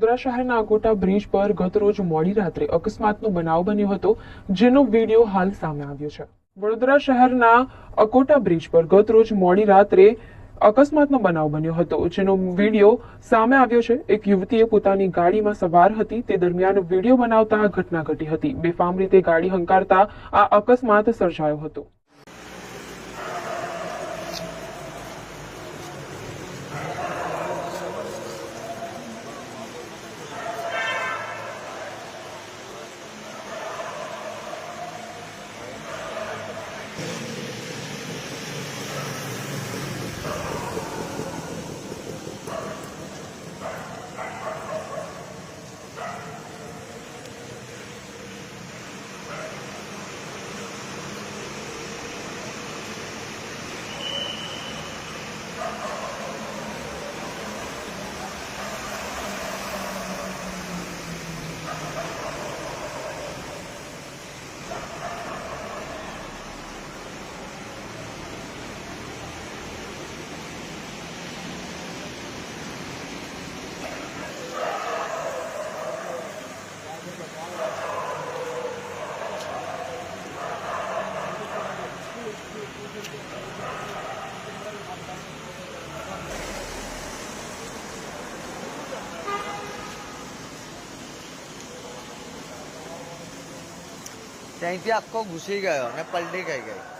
વડોદરા શહેરના અકોટા બ્રિજ પર ગતરોજ મોડી રાત્રે અકસ્માતનો બનાવ બન્યો હતો, જેનો વીડિયો હાલ સામે આવ્યો છે. વડોદરા શહેરના અકોટા બ્રિજ પર ગતરોજ મોડી રાત્રે અકસ્માતનો બનાવ બન્યો હતો, જેનો વીડિયો સામે આવ્યો છે. એક યુવતીએ પોતાની ગાડીમાં સવાર હતી, તે દરમિયાન વીડિયો બનાવતા આ ઘટના ઘટી હતી. બેફામ રીતે ગાડી હંકારતા આ અકસ્માત સર્જાયો હતો. यहीं पे आपको घुसी गए मैं पलटी गई गई।